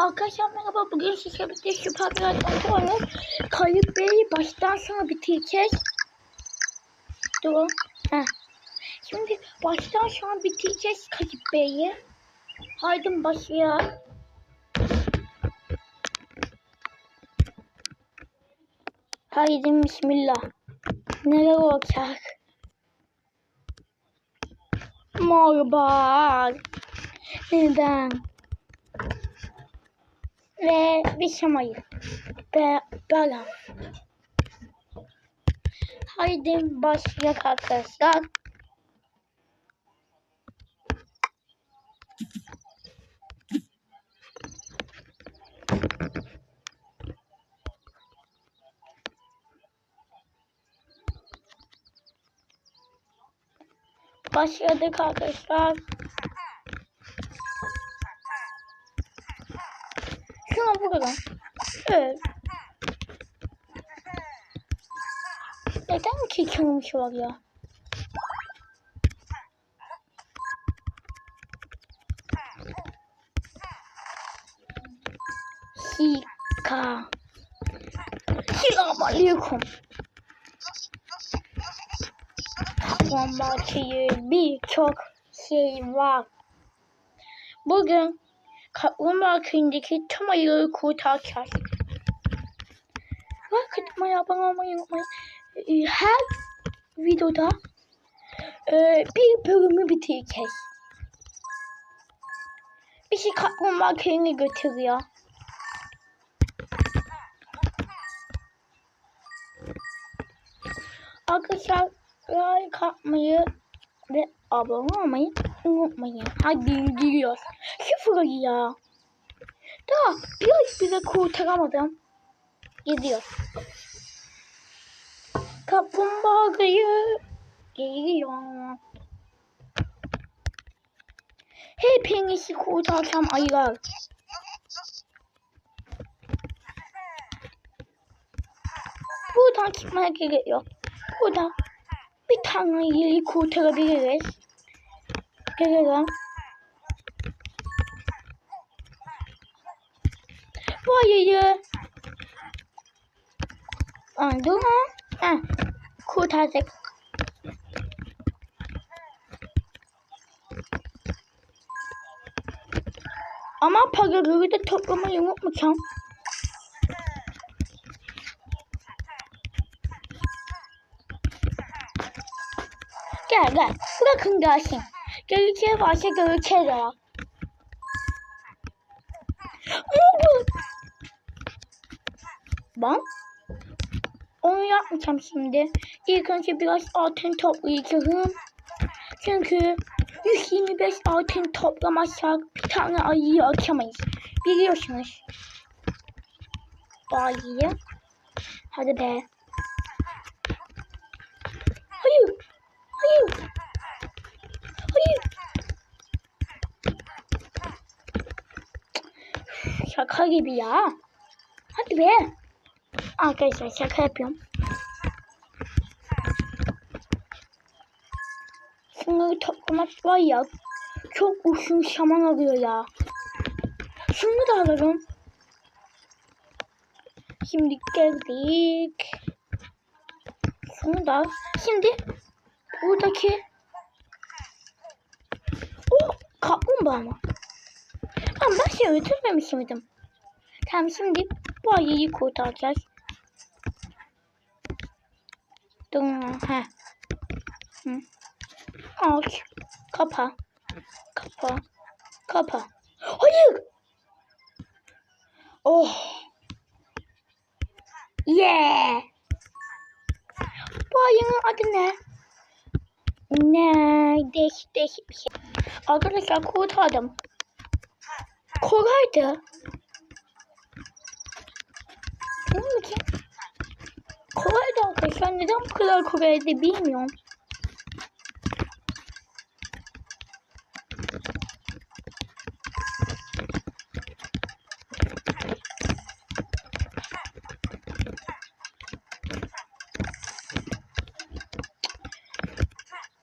Arkadaşlar merhaba. Bugün sizlerle birlikte Süper Biraz oynuyoruz. Kayıp Bey'i baştan sona bitireceğiz. Durun. Heh. Şimdi baştan sona bitireceğiz Kayıp Bey'i. Haydi başlayalım. Haydi bismillah. Neler olacak? Merhaba. Neden? Ve bir şamayı. Ve böyle. Haydi başlayalım arkadaşlar. Başladık arkadaşlar. Şuna vuralım. Evet. Neden ki kırmış var ya? Hika. Selamünaleyküm. Kaplamakayı birçok şey var. Bugün Kaplumbağa köyündeki tüm ayıları kurtaracağız. Like atmayı, abone olmayı unutmayın. Ee, Her videoda e, bir bölümü bitireceğiz. Bizi Kaplumbağa köyüne götürüyor. Arkadaşlar like atmayı ve abone olmayı unutmayın. Hadi gidiyoruz. Sıfır ya. Daha biraz bile kurtaramadım. Gidiyor. Kaplumbağayı geliyor. Hepinizi kurtaracağım ayılar. Buradan çıkmaya gerek yok. Burada bir tane ayıyı kurtarabiliriz. Gelelim. Bu ayıyı Anladın mı? Heh. Kurtardık. Ama paraları da toplamayı unutmayacağım. Gel gel. Bırakın gelsin. Göreceği varsa göreceğiz ama. Ne oldu? Onu yapmayacağım şimdi. İlk önce biraz altın toplayacağım. Çünkü 125 altın toplamazsak bir tane ayıyı açamayız. Biliyorsunuz. Ayıyı. Hadi be. Hayır. Hayır. Hayır. Şaka gibi ya. Hadi be. Arkadaşlar şaka yapıyorum. Şunları toplamak var ya. Çok uzun şaman alıyor ya. Şunu da alalım. Şimdi geldik. Şunu da. Şimdi buradaki o kaplumbağa mı? Tamam ben şey öldürmemiş miydim? Tamam şimdi bu ayıyı kurtaracağız. Dur ha. Hı. Aç. Kapa. Kapa. Kapa. Hayır. Oh. Yeah. Bu ayının adı ne? Ne? Değişik değişik bir şey. Arkadaşlar kurtardım. Kolaydı. Ne bakayım? Kolaydı arkadaşlar. Neden bu kadar kolaydı bilmiyorum.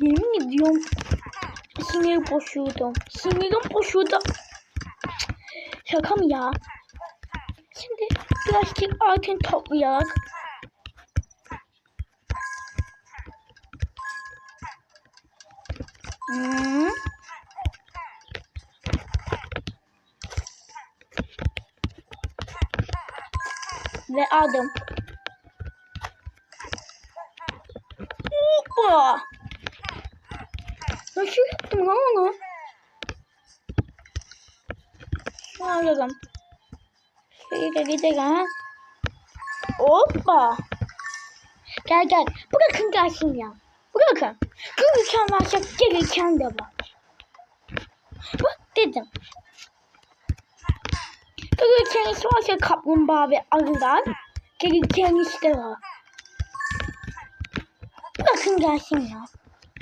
Yemin ediyorum sinir boşuyordum. Sinirim boşuydu. Şaka mı ya? Şimdi birazcık altın toplayarak. Hmm. Ve aldım. Hoppa! Nasıl yaptım lan onu? Alalım. Şöyle gidelim ha. Hoppa! Gel gel. Bırakın gelsin ya. Bırakın. Gelirken varsa gelirken de var. Bak dedim. Gelirken ise varsa kaplumbağa ve arılar. Gelirken işte var. Bırakın gelsin ya.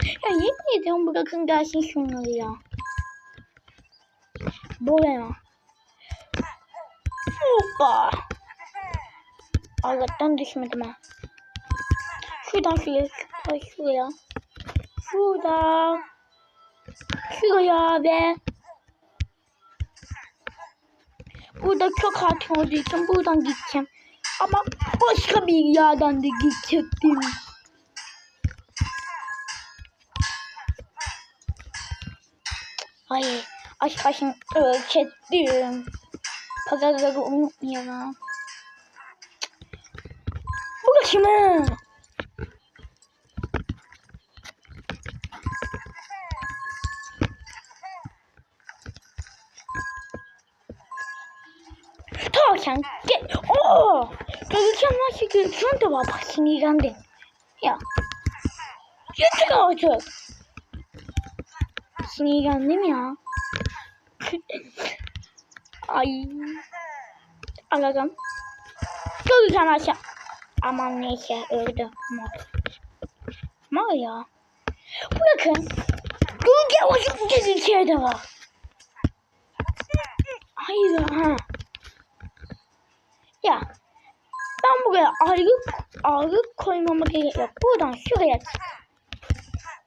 Ya yemin ediyorum bırakın gelsin şunları ya. Buraya. Hoppa. Allah'tan düşmedim ha. Şuradan şuraya. Ay şuraya. Şurada. Şuraya ve Burada çok hatun olduğu için buradan gideceğim. Ama başka bir yerden de gidecektim. Ay aşk başım ölçettim. Pazarları unutmayalım. Bu da kimin? Tavşan gel. Oo! Görürken nasıl görürken de var bak sinirlendim. Ya. Yeter artık. Sinirlendim ya. Ay. Alalım. Görürken aşağı. Aman neyse öldü. Mod. Mal ya. Bırakın. Görürken aşağı bir şey de var. Hayır ha. Ayrı koymama gerek yok. Buradan şuraya git.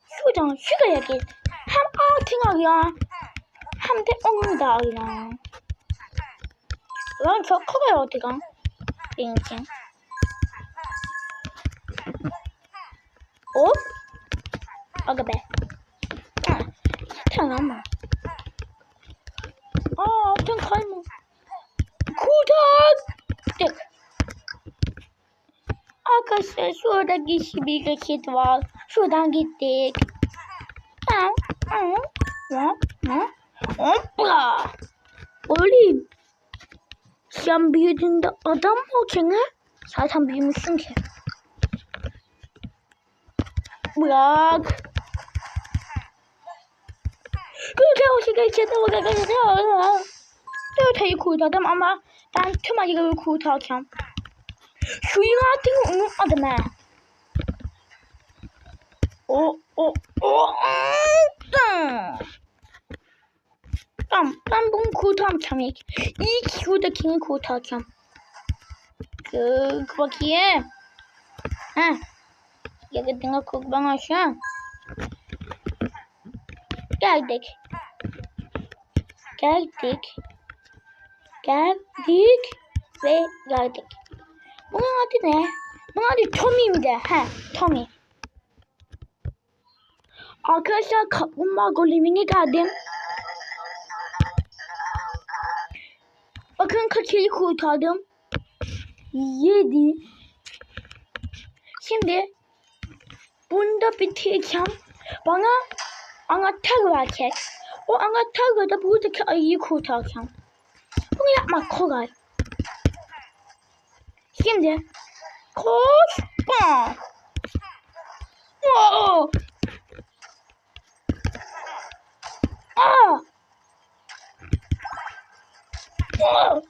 Şuradan şuraya git. Hem altın arıyor. Hem de onu da arıyor. Lan çok kolay oldu lan. Benim için. Hop. Aga be. Tamam mı? Aa altın kayma. Kurtar. Tık. Arkadaşlar şurada gizli bir geçit var. Şuradan gittik. Hopla. Oğlum. Sen büyüdüğünde adam mı olacaksın ha? Zaten büyümüşsün ki. Bırak. Dört ayı kurtardım ama ben tüm ayıları kurtaracağım. Şu yılatını unutmadım ha. O o o. Tamam ben bunu kurtaracağım ilk. İlk şuradakini kurtaracağım. Kırk bakayım. Heh. Yaradığına kurban aşağı. Geldik. Geldik. Geldik. Ve geldik. Bunun adı ne? Bunun adı Tommy mi de? He, Tommy. Arkadaşlar kaplumbağa golemine geldim. Bakın kaç eli kurtardım. Yedi. Şimdi bunu da bitireceğim. Bana anahtar verecek. O anahtarla da buradaki ayıyı kurtaracağım. Bunu yapmak kolay. Şimdi koş. Bam. Wow. Aa. Wow.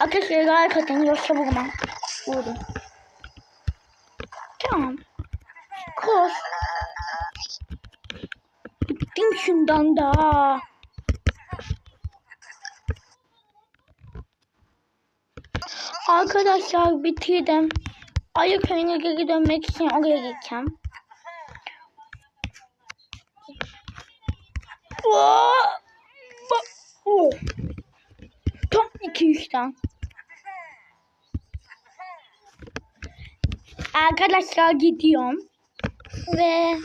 Arkadaşlar hakikaten yoksa vurmam. Vurdum. Tamam. Koş. Bittim şundan da. Arkadaşlar bitirdim. Ayı köyüne geri dönmek için oraya gideceğim. Aa! Ba- 2-3'ten. Arkadaşlar gidiyorum. Ve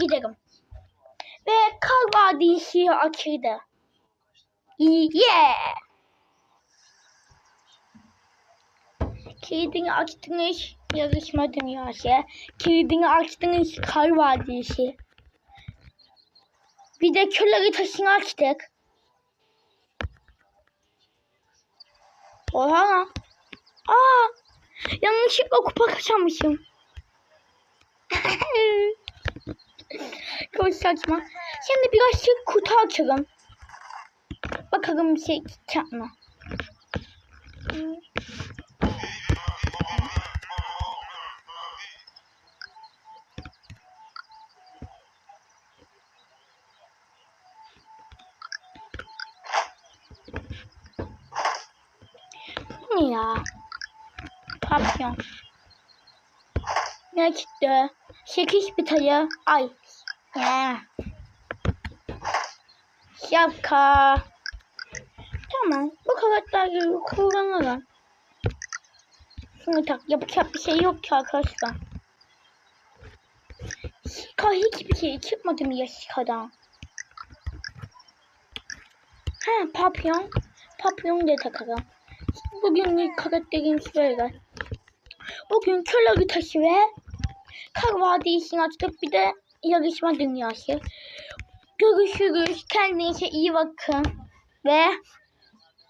giderim. Ve kar vadisi açıldı. Yeah! Kilidini açtınız yarışma dünyası. Kilidini açtınız kar vadisi. Bir de köl haritasını açtık. Oha. Aa, yanlışlıkla kupa kaçırmışım. Çok saçma. Şimdi birazcık kutu açalım. Bir şey ne ya? Papyon. Ne çıktı? Sekiz bitayı. Ay. Ya. Şapka. Tamam. Bu karakterleri kullanalım. Şunu tak. Yapacak bir şey yok ki arkadaşlar. Şika hiçbir şey çıkmadı mı ya Şika'dan? Ha papyon. Papyon da takalım. Bugün karakterimiz böyle. Bugün köl haritası ve kar vadisini açtık. Bir de yarışma dünyası. Görüşürüz. Kendinize iyi bakın. Ve